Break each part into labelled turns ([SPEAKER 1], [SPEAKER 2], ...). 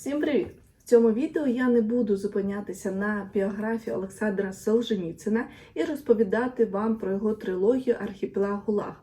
[SPEAKER 1] Всім привіт! В цьому відео я не буду зупинятися на біографії Олександра Солженіцина і розповідати вам про його трилогію Архіпелаг Гулаг.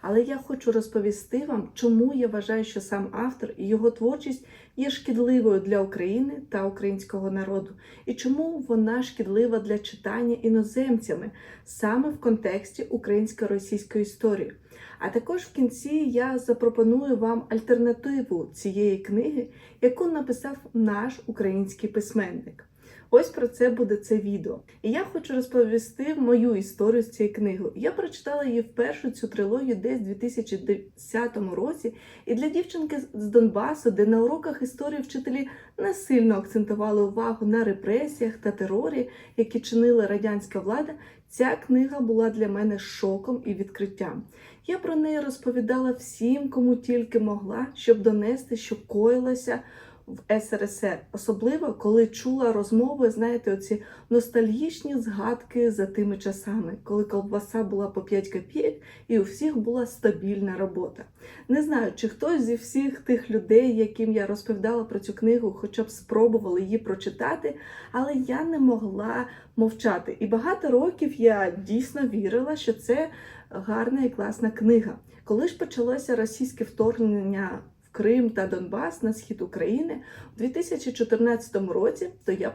[SPEAKER 1] Але я хочу розповісти вам, чому я вважаю, що сам автор і його творчість є шкідливою для України та українського народу, і чому вона шкідлива для читання іноземцями саме в контексті українсько-російської історії. А також в кінці я запропоную вам альтернативу цієї книги, яку написав наш український письменник. Ось про це буде це відео. І я хочу розповісти мою історію з цією книгою. Я прочитала її вперше цю трилогію десь у 2010 році. І для дівчинки з Донбасу, де на уроках історії вчителі не сильно акцентували увагу на репресіях та терорі, які чинила радянська влада, ця книга була для мене шоком і відкриттям. Я про неї розповідала всім, кому тільки могла, щоб донести, що коїлося в СРСР, особливо коли чула розмови, знаєте, оці ностальгічні згадки за тими часами, коли ковбаса була по 5 копійок і у всіх була стабільна робота. Не знаю, чи хтось зі всіх тих людей, яким я розповідала про цю книгу, хоча б спробували її прочитати, але я не могла мовчати. І багато років я дійсно вірила, що це гарна і класна книга. Коли ж почалося російське вторгнення Крим та Донбас на схід України у 2014 році, то я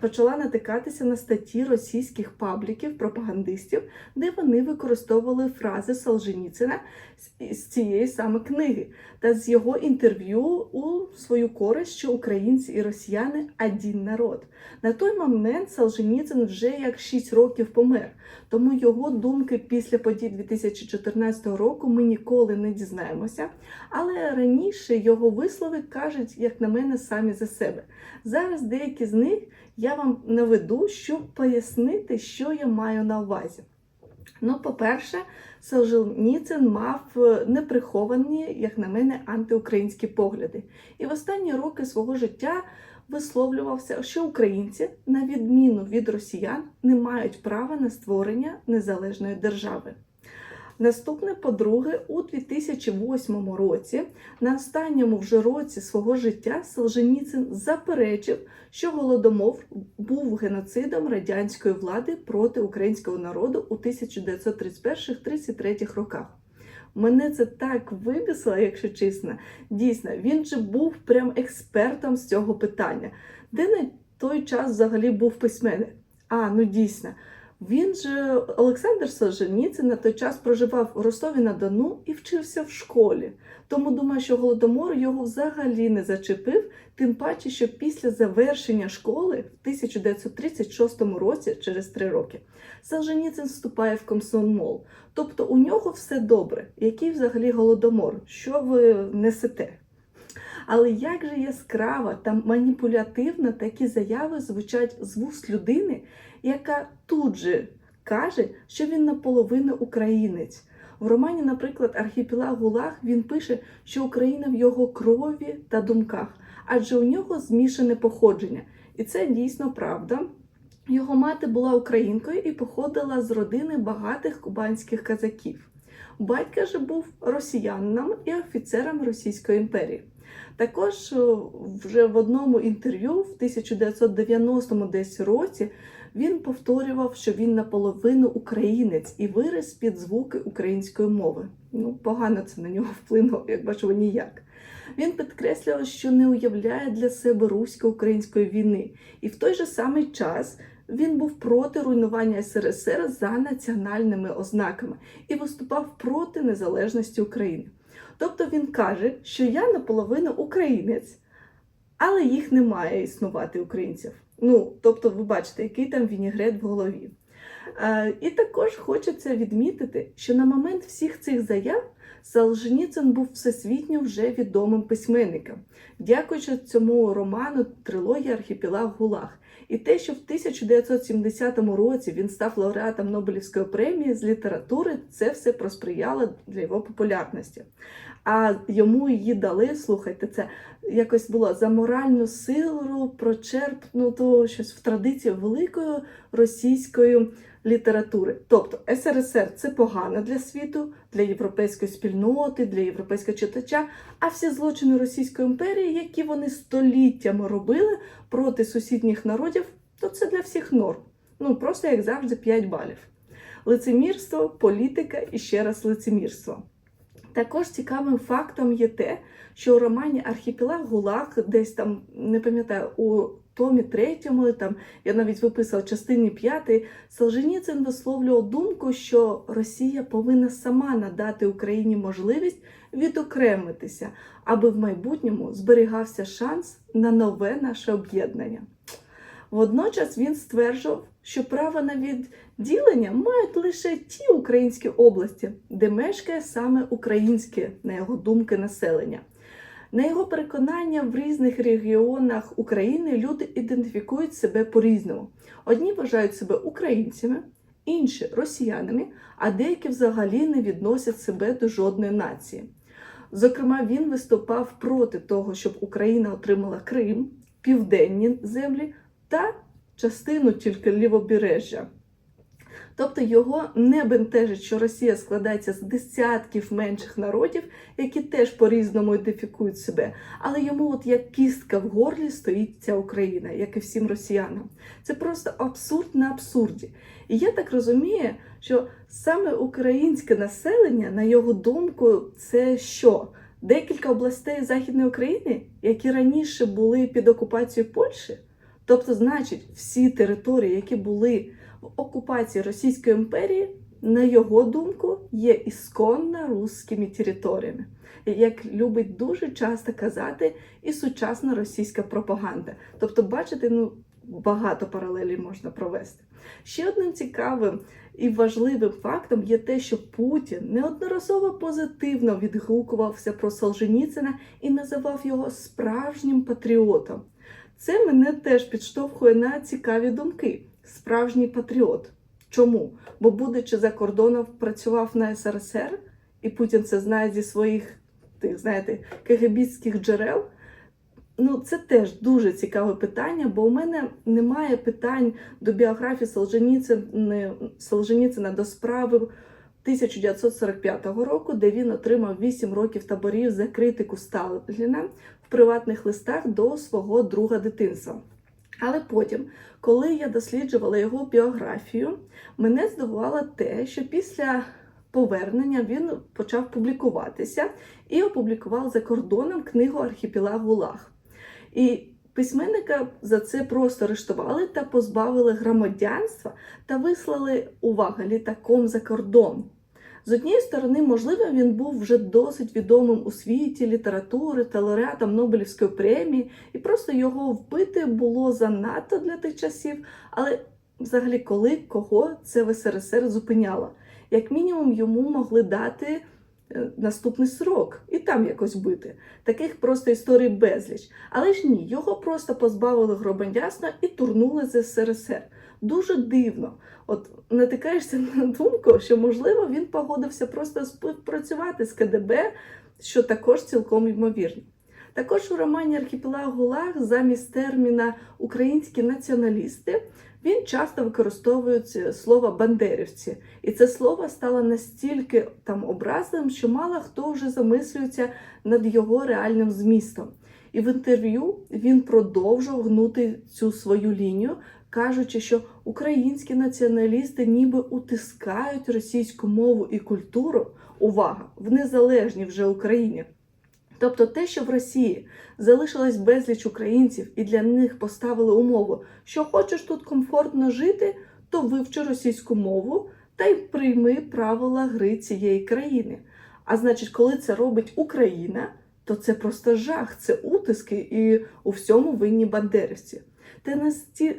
[SPEAKER 1] почала натикатися на статті російських пабліків, пропагандистів, де вони використовували фрази Солженіцина з цієї саме книги та з його інтерв'ю у свою користь, що українці і росіяни один народ. На той момент Солженіцин вже як 6 років помер, тому його думки після подій 2014 року ми ніколи не дізнаємося. Але раніше його вислови кажуть, як на мене, самі за себе. Зараз деякі з них я вам наведу, щоб пояснити, що я маю на увазі. Ну, по-перше, Солженіцин мав неприховані, як на мене, антиукраїнські погляди. І в останні роки свого життя висловлювався, що українці, на відміну від росіян, не мають права на створення незалежної держави. Наступне, по-друге, у 2008 році, на останньому вже році свого життя, Солженіцин заперечив, що голодомор був геноцидом радянської влади проти українського народу у 1931-33 роках. Мене це так вибісило, якщо чесно. Дійсно, він же був прям експертом з цього питання, де на той час взагалі був письменник. А, ну дійсно. Він же Олександр Солженіцин на той час проживав у Ростові на Дону і вчився в школі. Тому думаю, що голодомор його взагалі не зачепив, тим паче, що після завершення школи в 1936 році, через три роки, Солженіцин вступає в комсомол. Тобто у нього все добре. Який взагалі голодомор? Що ви несете? Але як же яскраво та маніпулятивно такі заяви звучать з вуст людини, яка тут же каже, що він наполовину українець. В романі, наприклад, Архіпелаг Гулаг він пише, що Україна в його крові та думках, адже у нього змішане походження. І це дійсно правда. Його мати була українкою і походила з родини багатих кубанських казаків. Батька же був росіянином і офіцером Російської імперії. Також вже в одному інтерв'ю в 1990 десь році він повторював, що він наполовину українець і виріс під звуки української мови. Ну, погано це на нього вплинуло, як бачимо, ніяк. Він підкреслював, що не уявляє для себе русько-української війни, і в той же самий час він був проти руйнування СРСР за національними ознаками і виступав проти незалежності України. Тобто він каже, що я наполовину українець, але їх не має існувати українців. Ну, тобто, ви бачите, який там вінігрет в голові. Е, і також хочеться відмітити, що на момент всіх цих заяв Солженіцин був всесвітньо вже відомим письменником, дякуючи цьому роману трилогія Архіпелаг Гулаг. І те, що в 1970 році він став лауреатом Нобелівської премії з літератури, це все просприяло для його популярності. А йому її дали, слухайте, це якось було за моральну силу прочерпнуто щось в традиції великої російської літератури. Тобто СРСР це погано для світу, для європейської спільноти, для європейського читача. А всі злочини Російської імперії, які вони століттями робили проти сусідніх народів, то це для всіх норм. Ну просто як завжди 5 балів. Лицемірство, політика і ще раз лицемірство. Також цікавим фактом є те, що у романі Архіпелаг Гулаг, десь там, не пам'ятаю, у томі третьому, там я навіть виписала частині п'ятої, Солженіцин висловлював думку, що Росія повинна сама надати Україні можливість відокремитися, аби в майбутньому зберігався шанс на нове наше об'єднання. Водночас він стверджував, що право на відділення мають лише ті українські області, де мешкає саме українське, на його думки, населення. На його переконання, в різних регіонах України люди ідентифікують себе по-різному. Одні вважають себе українцями, інші росіянами, а деякі взагалі не відносять себе до жодної нації. Зокрема, він виступав проти того, щоб Україна отримала Крим, південні землі та частину тільки лівобережжя. Тобто його не бентежить, що Росія складається з десятків менших народів, які теж по-різному ідентифікують себе. Але йому, от як кістка в горлі, стоїть ця Україна, як і всім росіянам. Це просто абсурд на абсурді. І я так розумію, що саме українське населення, на його думку, це що? Декілька областей Західної України, які раніше були під окупацією Польщі? Тобто, значить, всі території, які були окупації Російської імперії, на його думку, є ісконно русскими територіями, як любить дуже часто казати і сучасна російська пропаганда. Тобто, бачите, ну багато паралелей можна провести. Ще одним цікавим і важливим фактом є те, що Путін неодноразово позитивно відгукувався про Солженіцина і називав його справжнім патріотом. Це мене теж підштовхує на цікаві думки. Справжній патріот. Чому? Бо, будучи за кордоном, працював на СРСР, і Путін це знає зі своїх тих, знаєте, кегебістських джерел. Ну, це теж дуже цікаве питання, бо у мене немає питань до біографії Солженіцина, Солженіцина до справи 1945 року, де він отримав 8 років таборів за критику Сталіна в приватних листах до свого друга дитинства. Але потім, коли я досліджувала його біографію, мене здивувало те, що після повернення він почав публікуватися і опублікував за кордоном книгу Архіпелаг Гулаг. І письменника за це просто арештували та позбавили громадянства та вислали увага літаком за кордон. З однієї сторони, можливо, він був вже досить відомим у світі літератури та лауреатом Нобелівської премії, і просто його вбити було занадто для тих часів. Але взагалі, коли кого це в СРСР зупиняло? Як мінімум, йому могли дати е, наступний срок і там якось бити. Таких просто історій безліч. Але ж ні, його просто позбавили громадянства і турнули з СРСР. Дуже дивно. От натикаєшся на думку, що можливо він погодився просто співпрацювати з КДБ, що також цілком ймовірно. Також у романі Архіпелаг Гулаг замість терміна українські націоналісти він часто використовує слово бандерівці, і це слово стало настільки там образливим, що мало хто вже замислюється над його реальним змістом. І в інтерв'ю він продовжував гнути цю свою лінію, кажучи, що українські націоналісти ніби утискають російську мову і культуру, увага, в незалежній вже Україні. Тобто те, що в Росії залишилось безліч українців і для них поставили умову, що хочеш тут комфортно жити, то вивчи російську мову та й прийми правила гри цієї країни. А значить, коли це робить Україна, то це просто жах, це утиски і у всьому винні бандерівці.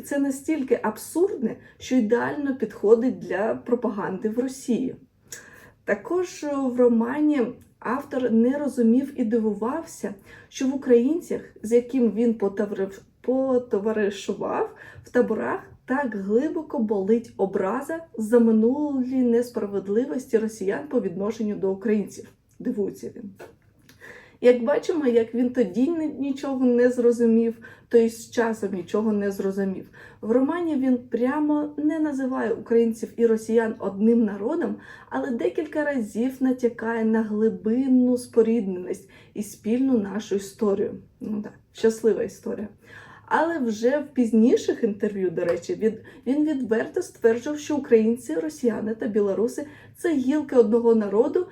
[SPEAKER 1] Це настільки абсурдне, що ідеально підходить для пропаганди в Росії. Також в романі автор не розумів і дивувався, що в українцях, з яким він потоваришував в таборах, так глибоко болить образа за минулі несправедливості росіян по відношенню до українців. Дивується він. Як бачимо, як він тоді нічого не зрозумів, то і з часом нічого не зрозумів. В романі він прямо не називає українців і росіян одним народом, але декілька разів натякає на глибинну спорідненість і спільну нашу історію. Ну так, щаслива історія. Але вже в пізніших інтерв'ю, до речі, від, він відверто стверджував, що українці, росіяни та білоруси це гілки одного народу,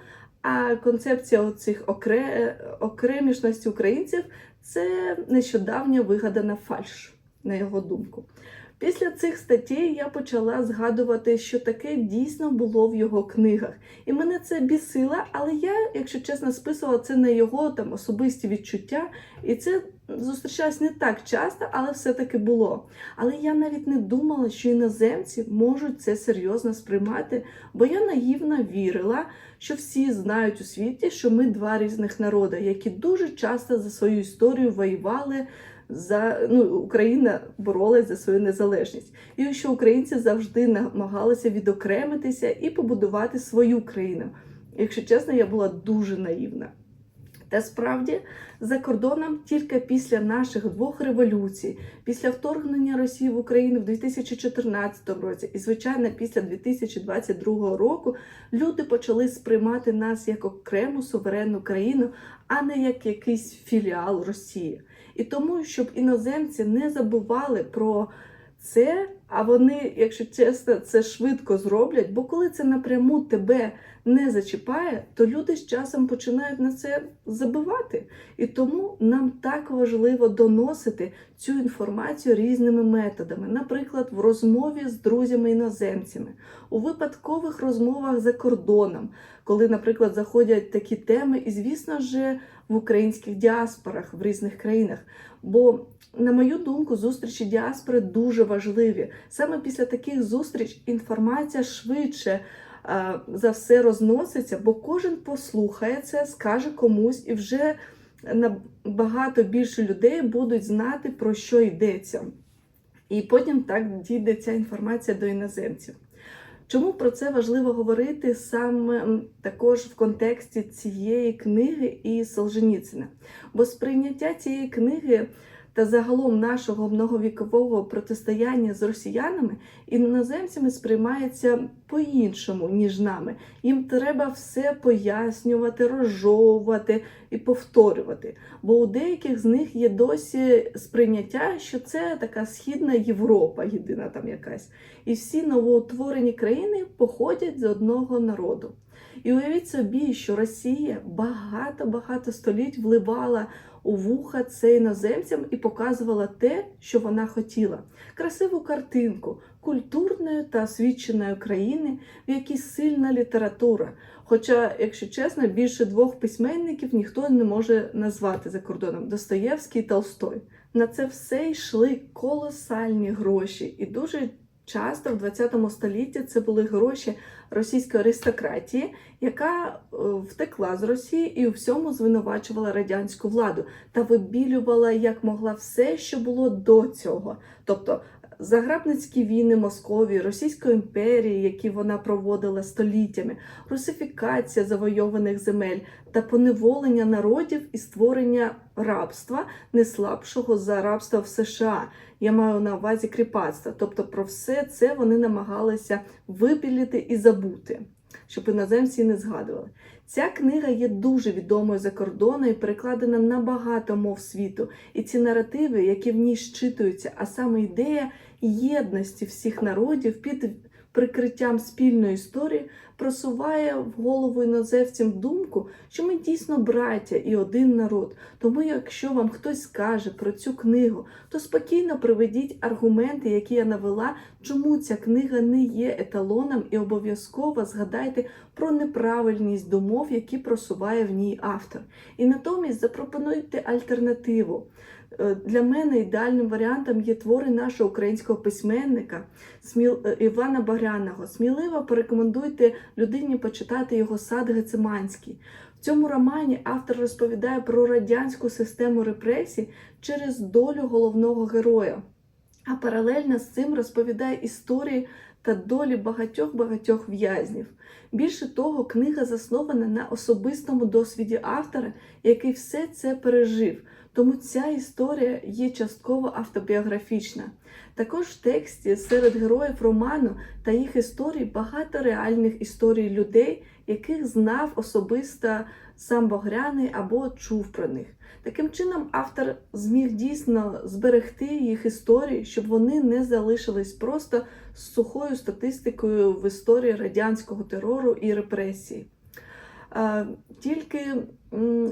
[SPEAKER 1] а концепція оцих окре... окремішності українців це нещодавня вигадана фальш, на його думку. Після цих статей я почала згадувати, що таке дійсно було в його книгах. І мене це бісило, але я, якщо чесно, списувала це на його там особисті відчуття, і це зустрічалось не так часто, але все-таки було. Але я навіть не думала, що іноземці можуть це серйозно сприймати, бо я наївно вірила, що всі знають у світі, що ми два різних народи, які дуже часто за свою історію воювали. За ну, Україна боролась за свою незалежність, і що українці завжди намагалися відокремитися і побудувати свою країну. Якщо чесно, я була дуже наївна. Та справді за кордоном тільки після наших двох революцій, після вторгнення Росії в Україну в 2014 році, і звичайно, після 2022 року люди почали сприймати нас як окрему суверенну країну, а не як якийсь філіал Росії. І тому, щоб іноземці не забували про це, а вони, якщо чесно, це швидко зроблять, бо коли це напряму тебе не зачіпає, то люди з часом починають на це забивати. І тому нам так важливо доносити цю інформацію різними методами, наприклад, в розмові з друзями-іноземцями, у випадкових розмовах за кордоном, коли, наприклад, заходять такі теми, і, звісно ж, в українських діаспорах в різних країнах. Бо, на мою думку, зустрічі діаспори дуже важливі. Саме після таких зустріч інформація швидше а, за все розноситься, бо кожен послухає це, скаже комусь, і вже набагато більше людей будуть знати, про що йдеться. І потім так дійде ця інформація до іноземців. Чому про це важливо говорити саме також в контексті цієї книги і Солженіцина? Бо сприйняття цієї книги та загалом нашого многовікового протистояння з росіянами іноземцями сприймається по-іншому, ніж нами. Їм треба все пояснювати, розжовувати і повторювати. Бо у деяких з них є досі сприйняття, що це така східна Європа, єдина там якась. І всі новоутворені країни походять з одного народу. І уявіть собі, що Росія багато-багато століть вливала у вуха це іноземцям і показувала те, що вона хотіла: красиву картинку культурної та освіченої країни, в якій сильна література. Хоча, якщо чесно, більше двох письменників ніхто не може назвати за кордоном Достоєвський і Толстой. На це все йшли колосальні гроші, і дуже часто в 20 столітті це були гроші російської аристократії, яка е, втекла з Росії і у всьому звинувачувала радянську владу та вибілювала як могла все, що було до цього. Тобто Заграбницькі війни Московії, Російської імперії, які вона проводила століттями, русифікація завойованих земель та поневолення народів і створення рабства не слабшого за рабство в США. Я маю на увазі кріпацтва. Тобто про все це вони намагалися випілити і забути, щоб іноземці не згадували. Ця книга є дуже відомою за кордоном і перекладена на багато мов світу. І ці наративи, які в ній щитуються, а саме ідея єдності всіх народів під прикриттям спільної історії, просуває в голову іноземцям думку, що ми дійсно браття і один народ. Тому, якщо вам хтось скаже про цю книгу, то спокійно приведіть аргументи, які я навела, чому ця книга не є еталоном, і обов'язково згадайте про неправильність думов, які просуває в ній автор. І натомість запропонуйте альтернативу. Е, Для мене ідеальним варіантом є твори нашого українського письменника е, Івана Багряного. Сміливо порекомендуйте людині почитати його сад Гециманський. В цьому романі автор розповідає про радянську систему репресій через долю головного героя. А паралельно з цим розповідає історії та долі багатьох-багатьох в'язнів. Більше того, книга заснована на особистому досвіді автора, який все це пережив. Тому ця історія є частково автобіографічна. Також в тексті серед героїв роману та їх історій багато реальних історій людей, яких знав особисто сам Богряний або чув про них. Таким чином, автор зміг дійсно зберегти їх історії, щоб вони не залишились просто з сухою статистикою в історії радянського терору і репресій. Е, Тільки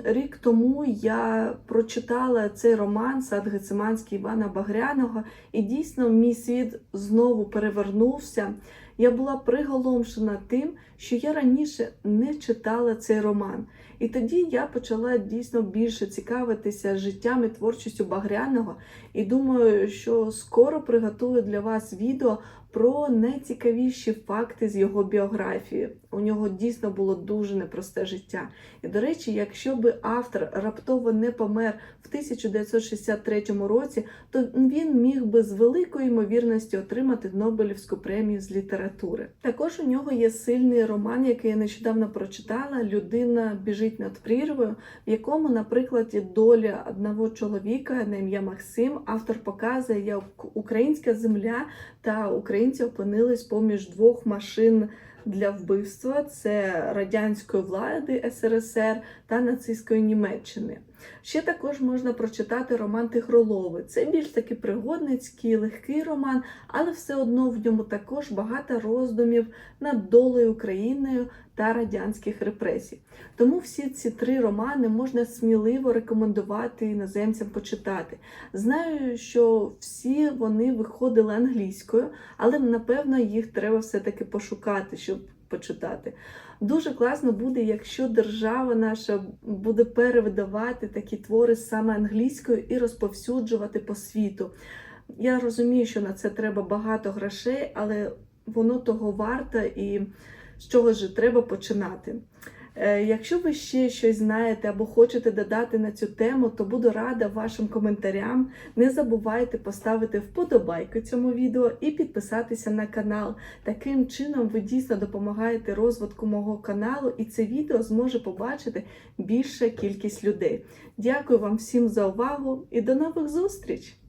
[SPEAKER 1] рік тому я прочитала цей роман Сад Гециманський Івана Багряного, і дійсно мій світ знову перевернувся. Я була приголомшена тим, що я раніше не читала цей роман. І тоді я почала дійсно більше цікавитися життям і творчістю Багряного. І думаю, що скоро приготую для вас відео про найцікавіші факти з його біографії. У нього дійсно було дуже непросте життя. І, до речі, якщо би автор раптово не помер в 1963 році, то він міг би з великою ймовірністю отримати Нобелівську премію з літератури. Також у нього є сильний роман, який я нещодавно прочитала Людина біжить над прірвою, в якому, наприклад, доля одного чоловіка на ім'я Максим. Автор показує, як українська земля та українці опинились поміж двох машин для вбивства: це радянської влади СРСР та нацистської Німеччини. Ще також можна прочитати роман Тигролови. Це більш таки пригодницький, легкий роман, але все одно в ньому також багато роздумів над долею України та радянських репресій. Тому всі ці три романи можна сміливо рекомендувати іноземцям почитати. Знаю, що всі вони виходили англійською, але напевно їх треба все-таки пошукати, щоб почитати. Дуже класно буде, якщо держава наша буде перевидавати такі твори саме англійською і розповсюджувати по світу. Я розумію, що на це треба багато грошей, але воно того варто і з чого ж треба починати. Е, Якщо ви ще щось знаєте або хочете додати на цю тему, то буду рада вашим коментарям. Не забувайте поставити вподобайку цьому відео і підписатися на канал. Таким чином ви дійсно допомагаєте розвитку мого каналу, і це відео зможе побачити більша кількість людей. Дякую вам всім за увагу і до нових зустріч!